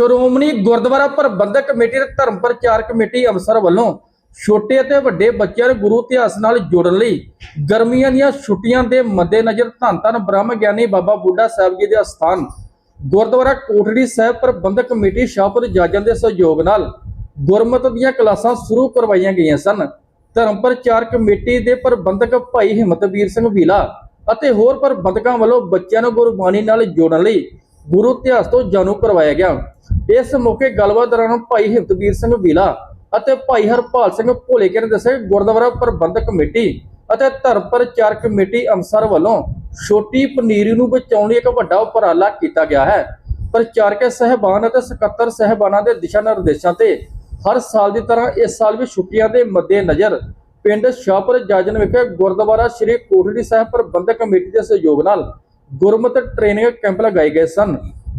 ਸ਼੍ਰੋਮਣੀ ਗੁਰਦੁਆਰਾ ਪ੍ਰਬੰਧਕ committee ਤੇ ਧਰਮ ਪ੍ਰਚਾਰ ਕਮੇਟੀ ਅੰਮ੍ਰਿਤਸਰ ਵੱਲੋਂ ਛੋਟੇ ਅਤੇ ਵੱਡੇ ਬੱਚਿਆਂ ਨੂੰ ਗੁਰੂ ਇਤਿਹਾਸ ਨਾਲ ਜੋੜਨ ਲਈ ਗਰਮੀਆਂ ਦੀਆਂ ਛੁੱਟੀਆਂ ਦੇ ਮੱਦੇਨਜ਼ਰ ਧੰਨ ਧੰਨ ਬ੍ਰਹਮ ਗਿਆਨੀ ਬਾਬਾ ਬੁੱਢਾ ਸਾਹਿਬ ਜੀ ਦੇ ਅਸਥਾਨ, ਗੁਰਦੁਆਰਾ ਕੋਟੜੀ ਸਾਹਿਬ ਪ੍ਰਬੰਧਕ ਕਮੇਟੀ ਸ਼ਾਹਪੁਰ ਜਾਜਨ ਦੇ ਸਹਿਯੋਗ ਨਾਲ ਗੁਰਮਤਿ ਦੀਆਂ ਕਲਾਸਾਂ ਸ਼ੁਰੂ ਕਰਵਾਈਆਂ ਗਈਆਂ ਸਨ। ਧਰਮ ਪ੍ਰਚਾਰ ਕਮੇਟੀ ਦੇ ਪ੍ਰਬੰਧਕ ਭਾਈ ਹਿੰਮਤਵੀਰ ਸਿੰਘ ਵੀਲਾ ਅਤੇ ਹੋਰ ਪ੍ਰਬੰਧਕਾਂ ਵੱਲੋਂ ਬੱਚਿਆਂ ਨੂੰ ਗੁਰਬਾਣੀ ਨਾਲ ਜੋੜਨ ਲਈ ਗੁਰੂ ਇਤਿਹਾਸ ਤੋਂ ਜਾਣੂ ਕਰਵਾਇਆ ਗਿਆ। ਇਸ ਮੌਕੇ ਗੱਲਬਾਤ ਦੌਰਾਨ ਭਾਈ ਹਿੰਮਤਵੀਰ ਸਿੰਘ ਵੀਲਾ ਅਤੇ ਭਾਈ ਹਰਪਾਲ ਸਿੰਘ ਭੋਲੇਕੇ ਨੇ ਦੱਸਿਆ ਕਿ ਗੁਰਦੁਆਰਾ ਪ੍ਰਬੰਧਕ ਕਮੇਟੀ ਅਤੇ ਧਰਮ ਪ੍ਰਚਾਰ ਕਮੇਟੀ ਅੰਮ੍ਰਿਤਸਰ ਵੱਲੋਂ ਛੋਟੀ ਪਨੀਰੀ ਨੂੰ ਬਚਾਉਣ ਲਈ ਇੱਕ ਵੱਡਾ ਉਪਰਾਲਾ ਕੀਤਾ ਗਿਆ ਹੈ। ਪ੍ਰਚਾਰਕ ਸਹਿਬਾਨ ਅਤੇ ਸਕੱਤਰ ਸਹਿਬਾਨਾਂ ਦੇ ਦਿਸ਼ਾ ਨਿਰਦੇਸ਼ਾਂ ਤੇ ਹਰ ਸਾਲ ਦੀ ਤਰ੍ਹਾਂ ਇਸ ਸਾਲ ਵੀ ਛੁੱਟੀਆਂ ਦੇ ਮੱਦੇਨਜ਼ਰ ਪਿੰਡ ਸ਼ਾਹਪੁਰ ਜਾਜਨ ਵਿਖੇ ਗੁਰਦੁਆਰਾ ਸ੍ਰੀ ਕੋਠੜੀ ਸਾਹਿਬ ਪ੍ਰਬੰਧਕ ਕਮੇਟੀ ਦੇ ਸਹਿਯੋਗ ਨਾਲ ਗੁਰਮਤਿ ਟ੍ਰੇਨਿੰਗ ਕੈਂਪ ਲਗਾਏ ਗਏ ਸਨ,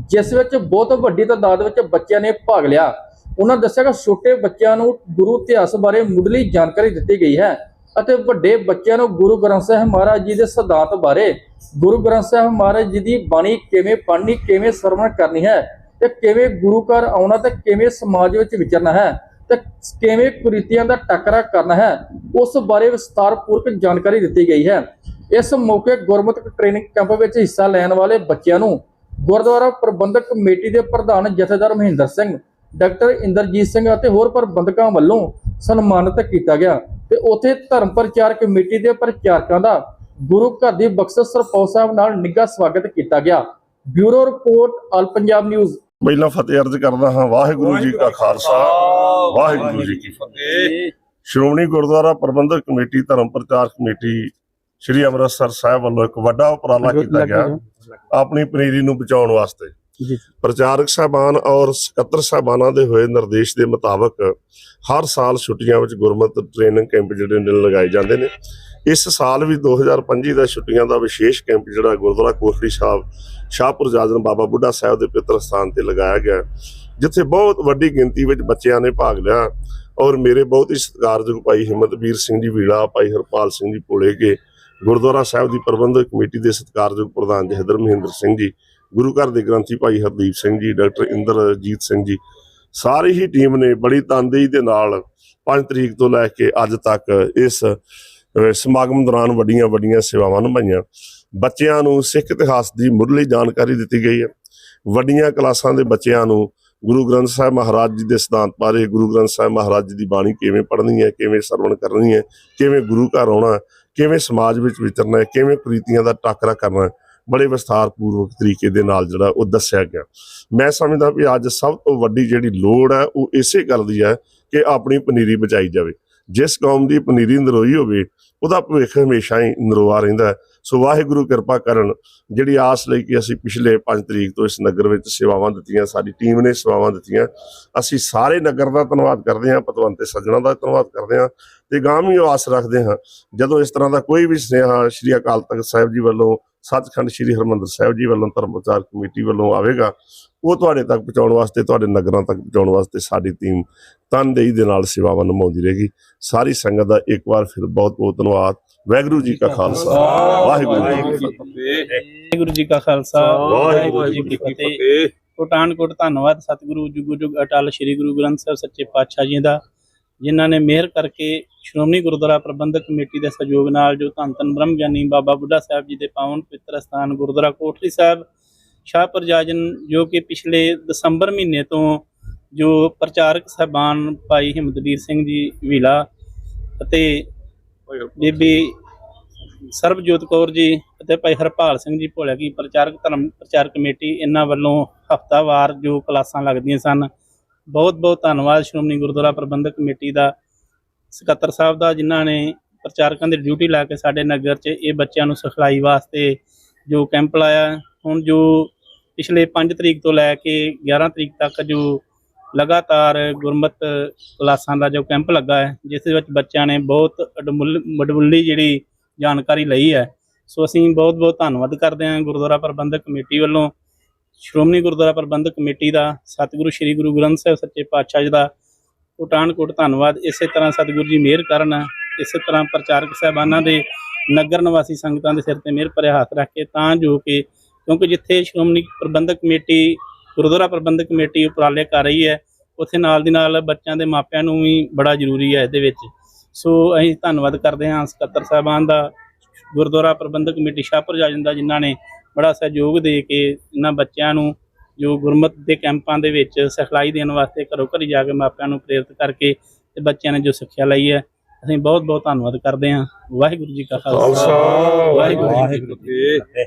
ਜਿਸ ਵਿੱਚ ਬਹੁਤ ਵੱਡੀ ਤਾਦਾਦ ਵਿੱਚ ਬੱਚਿਆਂ ਨੇ ਭਾਗ ਲਿਆ। ਉਹਨਾਂ ਦੱਸਿਆ ਕਿ ਛੋਟੇ ਬੱਚਿਆਂ ਨੂੰ ਗੁਰੂ ਇਤਿਹਾਸ ਬਾਰੇ ਮੁੱਢਲੀ ਜਾਣਕਾਰੀ ਦਿੱਤੀ ਗਈ ਹੈ ਅਤੇ ਵੱਡੇ ਬੱਚਿਆਂ ਨੂੰ ਗੁਰੂ ਗ੍ਰੰਥ ਸਾਹਿਬ ਮਹਾਰਾਜ ਜੀ ਦੇ ਸਿਧਾਂਤ ਬਾਰੇ, ਗੁਰੂ ਗ੍ਰੰਥ ਸਾਹਿਬ ਮਹਾਰਾਜ ਜੀ ਦੀ ਬਾਣੀ ਕਿਵੇਂ ਪੜ੍ਹਨੀ, ਕਿਵੇਂ ਸਰਵਣ ਕਰਨੀ ਹੈ ਤੇ ਕਿਵੇਂ ਗੁਰੂ ਘਰ ਆਉਣਾ ਤੇ ਕਿਵੇਂ ਸਮਾਜ ਵਿੱਚ ਵਿਚਰਨਾ ਹੈ ਤੇ ਕਿਵੇਂ ਕੁਰੀਤੀਆਂ ਦਾ ਟੱਕਰਾ ਕਰਨਾ ਹੈ, ਉਸ ਬਾਰੇ ਵਿਸਤਾਰਪੂਰਵਕ ਜਾਣਕਾਰੀ ਦਿੱਤੀ ਗਈ ਹੈ। ਇਸ ਮੌਕੇ ਗੁਰਮਤਿ ਟ੍ਰੇਨਿੰਗ ਕੈਂਪ ਵਿੱਚ ਹਿੱਸਾ ਲੈਣ ਵਾਲੇ ਬੱਚਿਆਂ ਨੂੰ ਗੁਰਦੁਆਰਾ ਪ੍ਰਬੰਧਕ ਕਮੇਟੀ ਦੇ ਪ੍ਰਧਾਨ ਜਥੇਦਾਰ ਮਹਿੰਦਰ ਸਿੰਘ, ਡਾਕਟਰ ਇੰਦਰਜੀਤ ਸਿੰਘ ਅਤੇ ਹੋਰ ਪ੍ਰਬੰਧਕਾਂ ਵੱਲੋਂ ਸਨਮਾਨਿਤ ਕੀਤਾ ਗਿਆ ਤੇ ਉੱਥੇ ਧਰਮ ਪ੍ਰਚਾਰ ਕਮੇਟੀ ਦੇ ਪ੍ਰਚਾਰਕਾਂ ਦਾ ਗੁਰੂ ਘਰ ਦੀ ਬਖਸ਼ਿਸ਼ ਸਰਪੌ ਸਾਹਿਬ ਨਾਲ ਨਿੱਘਾ ਸਵਾਗਤ ਕੀਤਾ ਗਿਆ। Bureau report, all Punjab news. ਪਹਿਲਾਂ ਫਤਿਹ ਅਰਜ਼ ਕਰਦਾ ਹਾਂ, ਵਾਹਿਗੁਰੂ ਜੀ ਕਾ ਖਾਲਸਾ, ਵਾਹਿਗੁਰੂ ਜੀ ਕੀ ਫਤਿਹ। ਸ਼੍ਰੋਮਣੀ ਗੁਰਦੁਆਰਾ ਪ੍ਰਬੰਧਕ ਕਮੇਟੀ, ਧਰਮ ਪ੍ਰਚਾਰ ਕਮੇਟੀ ਸ੍ਰੀ ਅੰਮ੍ਰਿਤਸਰ ਸਾਹਿਬ ਵੱਲੋਂ ਇੱਕ ਵੱਡਾ ਉਪਰਾਲਾ ਕੀਤਾ ਗਿਆ ਆਪਣੀ ਪਨੀਰੀ ਨੂੰ ਬਚਾਉਣ ਵਾਸਤੇ। ਪ੍ਰਚਾਰਕ ਸਾਹਿਬਾਨ ਔਰ ਸਕੱਤਰ ਸਾਹਿਬਾਨਾਂ ਦੇ ਹੋਏ ਨਿਰਦੇਸ਼ ਦੇ ਮੁਤਾਬਕ ਹਰ ਸਾਲ ਛੁੱਟੀਆਂ ਵਿੱਚ ਗੁਰਮਤਿ ਟ੍ਰੇਨਿੰਗ ਕੈਂਪ ਜਿਹੜੇ ਨੇ ਲਗਾਏ ਜਾਂਦੇ ਨੇ। ਇਸ ਸਾਲ ਵੀ 2025 ਦਾ ਛੁੱਟੀਆਂ ਦਾ ਵਿਸ਼ੇਸ਼ ਕੈਂਪ ਜਿਹੜਾ ਗੁਰਦੁਆਰਾ ਕੋਠੜੀ ਸਾਹਿਬ ਸ਼ਾਹਪੁਰ ਜਾਜਨ ਬਾਬਾ ਬੁੱਢਾ ਸਾਹਿਬ ਦੇ ਪਿਤਰ ਸਥਾਨ ਤੇ ਲਗਾਇਆ ਗਿਆ ਜਿੱਥੇ ਬਹੁਤ ਵੱਡੀ ਗਿਣਤੀ ਵਿੱਚ ਬੱਚਿਆਂ ਨੇ ਭਾਗ ਲਿਆ। ਔਰ ਮੇਰੇ ਬਹੁਤ ਹੀ ਸਤਿਕਾਰਯੋਗ ਭਾਈ ਹਿੰਮਤਵੀਰ ਸਿੰਘ ਜੀ ਵੀੜਾ ਭਾਈ ਹਰਪਾਲ ਸਿੰਘ ਜੀ ਭੋਲੇਕੇ ਗੁਰਦੁਆਰਾ ਸਾਹਿਬ ਦੀ ਪ੍ਰਬੰਧਕ ਕਮੇਟੀ ਦੇ ਸਤਿਕਾਰਯੋਗ ਪ੍ਰਧਾਨ ਜਹਦਰ ਮਹਿੰਦਰ ਸਿੰਘ ਜੀ, ਗੁਰੂ ਘਰ ਦੇ ਗ੍ਰੰਥੀ ਭਾਈ ਹਰਦੀਪ ਸਿੰਘ ਜੀ, ਡਾਕਟਰ ਇੰਦਰਜੀਤ ਸਿੰਘ ਜੀ, ਸਾਰੀ ਹੀ ਟੀਮ ਨੇ ਬੜੀ ਤਨਦੇਹੀ ਦੇ ਨਾਲ 5 ਤਰੀਕ ਤੋਂ ਲੈ ਕੇ ਅੱਜ ਤੱਕ ਇਸ ਸਮਾਗਮ ਦੌਰਾਨ ਵੱਡੀਆਂ ਵੱਡੀਆਂ ਸੇਵਾਵਾਂ ਨਿਭਾਈਆਂ। ਬੱਚਿਆਂ ਨੂੰ ਸਿੱਖ ਇਤਿਹਾਸ ਦੀ ਮੁੱਢਲੀ ਜਾਣਕਾਰੀ ਦਿੱਤੀ ਗਈ ਹੈ। ਵੱਡੀਆਂ ਕਲਾਸਾਂ ਦੇ ਬੱਚਿਆਂ ਨੂੰ ਗੁਰੂ ਗ੍ਰੰਥ ਸਾਹਿਬ ਮਹਾਰਾਜ ਜੀ ਦੇ ਸਿਧਾਂਤ ਬਾਰੇ, ਗੁਰੂ ਗ੍ਰੰਥ ਸਾਹਿਬ ਮਹਾਰਾਜ ਜੀ ਦੀ ਬਾਣੀ ਕਿਵੇਂ ਪੜ੍ਹਨੀ ਹੈ, ਕਿਵੇਂ ਸਰਵਣ ਕਰਨੀ ਹੈ, ਕਿਵੇਂ ਗੁਰੂ ਘਰ ਆਉਣਾ ਕਿਵੇਂ ਸਮਾਜ ਵਿੱਚ ਵਿਚਰਨਾ ਹੈ, ਕਿਵੇਂ ਪ੍ਰੀਤੀਆਂ ਦਾ ਟਾਕਰਾ ਕਰਨਾ ਹੈ, ਬੜੇ ਵਿਸਥਾਰਪੂਰਵਕ ਤਰੀਕੇ ਦੇ ਨਾਲ ਜਿਹੜਾ ਉਹ ਦੱਸਿਆ ਗਿਆ। ਮੈਂ ਸਮਝਦਾ ਵੀ ਅੱਜ ਸਭ ਤੋਂ ਵੱਡੀ ਜਿਹੜੀ ਲੋੜ ਹੈ, ਉਹ ਇਸੇ ਗੱਲ ਦੀ ਹੈ ਕਿ ਆਪਣੀ ਪਨੀਰੀ ਬਚਾਈ ਜਾਵੇ। ਜਿਸ ਕੌਮ ਦੀ ਪਨੀਰੀ ਨਰੋਈ ਹੋਵੇ, ਉਹਦਾ ਭਵਿੱਖ ਹਮੇਸ਼ਾ ਹੀ ਨਰੋਆ ਰਹਿੰਦਾ ਹੈ। ਸੋ ਵਾਹਿਗੁਰੂ ਕਿਰਪਾ ਕਰਨ, ਜਿਹੜੀ ਆਸ ਲਈ ਕਿ ਅਸੀਂ ਪਿਛਲੇ 5 ਤਰੀਕ ਤੋਂ ਇਸ ਨਗਰ ਵਿੱਚ ਸੇਵਾਵਾਂ ਦਿੱਤੀਆਂ, ਸਾਡੀ ਟੀਮ ਨੇ ਸੇਵਾਵਾਂ ਦਿੱਤੀਆਂ ਅਸੀਂ ਸਾਰੇ ਨਗਰ ਦਾ ਧੰਨਵਾਦ ਕਰਦੇ ਹਾਂ ਪਤਵੰਤੇ ਸੱਜਣਾ ਦਾ ਧੰਨਵਾਦ ਕਰਦੇ ਹਾਂ ਤੇ ਗਾਂ ਵੀ ਆਸ ਰੱਖਦੇ ਹਾਂ ਜਦੋਂ ਇਸ ਤਰ੍ਹਾਂ ਦਾ ਕੋਈ ਵੀ ਸੁਨੇਹਾ ਸ਼੍ਰੀ ਅਕਾਲ ਤਖਤ ਸਾਹਿਬ ਜੀ ਵੱਲੋਂ ਸੱਚਖੰਡ ਸ਼੍ਰੀ ਹਰਮੰਦਰ ਸਾਹਿਬ ਜੀ ਵੱਲੋਂ ਧਰਮ ਪ੍ਰਚਾਰ ਕਮੇਟੀ ਵੱਲੋਂ ਆਵੇਗਾ ਉਹ ਤੁਹਾਡੇ ਤੱਕ ਪਹੁੰਚਾਉਣ ਵਾਸਤੇ ਤੁਹਾਡੇ ਨਗਰਾਂ ਤੱਕ ਪਹੁੰਚਾਉਣ ਵਾਸਤੇ ਸਾਡੀ ਟੀਮ ਤਨਦੇਹੀ ਦੇ ਨਾਲ ਸੇਵਾਵਾਂ ਨਿਭਾਉਂਦੀ ਰਹੇਗੀ। ਸਾਰੀ ਸੰਗਤ ਦਾ ਇੱਕ ਵਾਰ ਫਿਰ ਬਹੁਤ ਬਹੁਤ ਧੰਨਵਾਦ। ਵਾਹਿਗੁਰੂ ਜੀ ਕਾ ਖਾਲਸਾ। ਵਾਹਿਗੁਰੂ ਜੀ ਕੀ ਫਤਿਹ। ਵਾਹਿਗੁਰੂ ਜੀ ਕਾ ਖਾਲਸਾ। ਵਾਹਿਗੁਰੂ ਜੀ ਕੀ ਫਤਿਹ। ਕੋਟਾਨਕੋਟ ਧੰਨਵਾਦ। ਸਤਿਗੁਰੂ ਜੁਗ ਜੁਗ ਅਟਲ ਸ੍ਰੀ ਗੁਰੂ ਗ੍ਰੰਥ ਸਾਹਿਬ ਸੱਚੇ ਪਾਤਸ਼ਾਹ ਜੀ ਦਾ। ਜਿਨ੍ਹਾਂ ਨੇ ਮਿਹਰ ਕਰਕੇ ਸ਼੍ਰੋਮਣੀ ਗੁਰਦੁਆਰਾ ਪ੍ਰਬੰਧਕ ਕਮੇਟੀ ਦੇ ਸਹਿਯੋਗ ਨਾਲ ਜੋ ਧੰਨ ਧੰਨ ਬ੍ਰਹਮ ਗਿਆਨੀ ਬਾਬਾ ਬੁੱਢਾ ਸਾਹਿਬ ਜੀ ਦੇ ਪਾਵਨ ਪਵਿੱਤਰ ਸਥਾਨ ਗੁਰਦੁਆਰਾ ਕੋਠੜੀ ਸਾਹਿਬ, ਸ਼ਾਹ ਪ੍ਰਜਾਜਨ ਜੋ ਕਿ ਪਿਛਲੇ ਦਸੰਬਰ ਮਹੀਨੇ ਤੋਂ ਜੋ ਪ੍ਰਚਾਰਕ ਸਹਿਬਾਨ ਭਾਈ ਹਿੰਮਤਵੀਰ ਸਿੰਘ ਜੀ ਵੀਲਾ ਅਤੇ ਬੀਬੀ ਸਰਬਜੋਤ ਕੌਰ ਜੀ ਅਤੇ ਭਾਈ ਹਰਪਾਲ ਸਿੰਘ ਜੀ ਭੋਲਿਆ ਕੀ ਪ੍ਰਚਾਰਕ ਧਰਮ ਪ੍ਰਚਾਰ ਕਮੇਟੀ ਇਹਨਾਂ ਵੱਲੋਂ ਹਫਤਾਵਾਰ ਜੋ ਕਲਾਸਾਂ ਲੱਗਦੀਆਂ ਸਨ ਬਹੁਤ ਬਹੁਤ ਧੰਨਵਾਦ ਸ਼੍ਰੋਮਣੀ ਗੁਰਦੁਆਰਾ ਪ੍ਰਬੰਧਕ ਕਮੇਟੀ ਦਾ, ਸਕੱਤਰ ਸਾਹਿਬ ਦਾ, ਜਿਨ੍ਹਾਂ ਨੇ ਪ੍ਰਚਾਰਕਾਂ ਦੀ ਡਿਊਟੀ ਲਾ ਕੇ ਸਾਡੇ ਨਗਰ 'ਚ ਇਹ ਬੱਚਿਆਂ ਨੂੰ ਸਿਖਲਾਈ ਵਾਸਤੇ ਜੋ ਕੈਂਪ ਲਾਇਆ। ਹੁਣ ਜੋ ਪਿਛਲੇ 5 ਤਰੀਕ ਤੋਂ ਲੈ ਕੇ 11 ਤਰੀਕ ਤੱਕ ਜੋ ਲਗਾਤਾਰ ਗੁਰਮਤ ਕਲਾਸਾਂ ਦਾ ਜੋ ਕੈਂਪ ਲੱਗਾ ਹੈ, ਜਿਸ ਵਿੱਚ ਬੱਚਿਆਂ ਨੇ ਬਹੁਤ ਅਡਮੁੱਲ, ਮਡਮੁੱਲੀ ਜਿਹੜੀ ਜਾਣਕਾਰੀ ਲਈ ਹੈ। ਸੋ ਅਸੀਂ ਬਹੁਤ ਬਹੁਤ ਧੰਨਵਾਦ ਕਰਦੇ ਹਾਂ ਗੁਰਦੁਆਰਾ ਪ੍ਰਬੰਧਕ ਕਮੇਟੀ ਵੱਲੋਂ। ਸ਼੍ਰੋਮਣੀ ਗੁਰਦੁਆਰਾ ਪ੍ਰਬੰਧਕ ਕਮੇਟੀ ਦਾ, ਸਤਿਗੁਰੂ ਸ੍ਰੀ ਗੁਰੂ ਗ੍ਰੰਥ ਸਾਹਿਬ ਸੱਚੇ ਪਾਤਸ਼ਾਹ ਜੀ ਦਾ ਕੋਟਾਨਕੋਟ ਧੰਨਵਾਦ। ਇਸੇ ਤਰ੍ਹਾਂ ਸਤਿਗੁਰੂ ਜੀ ਮਿਹਰ ਕਰਨ, ਇਸੇ ਤਰ੍ਹਾਂ ਪ੍ਰਚਾਰਕ ਸਾਹਿਬਾਨਾਂ ਦੇ ਨਗਰ ਨਿਵਾਸੀ ਸੰਗਤਾਂ ਦੇ ਸਿਰ ਤੇ ਮਿਹਰ ਭਰਿਆ ਹੱਥ ਰੱਖ ਕੇ ਤਾਂ ਜੋ ਕਿ, ਕਿਉਂਕਿ ਜਿੱਥੇ ਸ਼੍ਰੋਮਣੀ ਪ੍ਰਬੰਧਕ ਕਮੇਟੀ, ਗੁਰਦੁਆਰਾ ਪ੍ਰਬੰਧਕ ਕਮੇਟੀ ਉਪਰਾਲੇ ਕਰ ਰਹੀ ਹੈ, ਉੱਥੇ ਨਾਲ ਦੀ ਨਾਲ ਬੱਚਿਆਂ ਦੇ ਮਾਪਿਆਂ ਨੂੰ ਵੀ ਬੜਾ ਜ਼ਰੂਰੀ ਹੈ ਇਹਦੇ ਵਿੱਚ। ਸੋ ਅਸੀਂ ਧੰਨਵਾਦ ਕਰਦੇ ਹਾਂ ਸਕੱਤਰ ਸਾਹਿਬਾਨ ਦਾ, ਗੁਰਦੁਆਰਾ ਪ੍ਰਬੰਧਕ ਕਮੇਟੀ ਸ਼ਾਹਪੁਰ ਜਾਜਨ ਦਾ ਜਿਨ੍ਹਾਂ ਨੇ ਬੜਾ ਸਹਿਯੋਗ ਦੇ ਕੇ ਇਹਨਾਂ ਬੱਚਿਆਂ ਨੂੰ ਜੋ ਗੁਰਮਤ ਦੇ ਕੈਂਪਾਂ ਦੇ ਵਿੱਚ ਸਿਖਲਾਈ ਦੇਣ ਵਾਸਤੇ ਘਰੋਂ ਘਰੀ ਜਾ ਕੇ ਮਾਪਿਆਂ ਨੂੰ ਪ੍ਰੇਰਿਤ ਕਰਕੇ ਤੇ ਬੱਚਿਆਂ ਨੇ ਜੋ ਸਿੱਖਿਆ ਲਈ ਹੈ ਅਸੀਂ ਬਹੁਤ ਬਹੁਤ ਧੰਨਵਾਦ ਕਰਦੇ ਹਾਂ। ਵਾਹਿਗੁਰੂ ਜੀ ਕਾ ਖਾਲਸਾ। ਵਾਹਿਗੁਰੂ ਜੀ ਕੀ ਫਤਿਹ।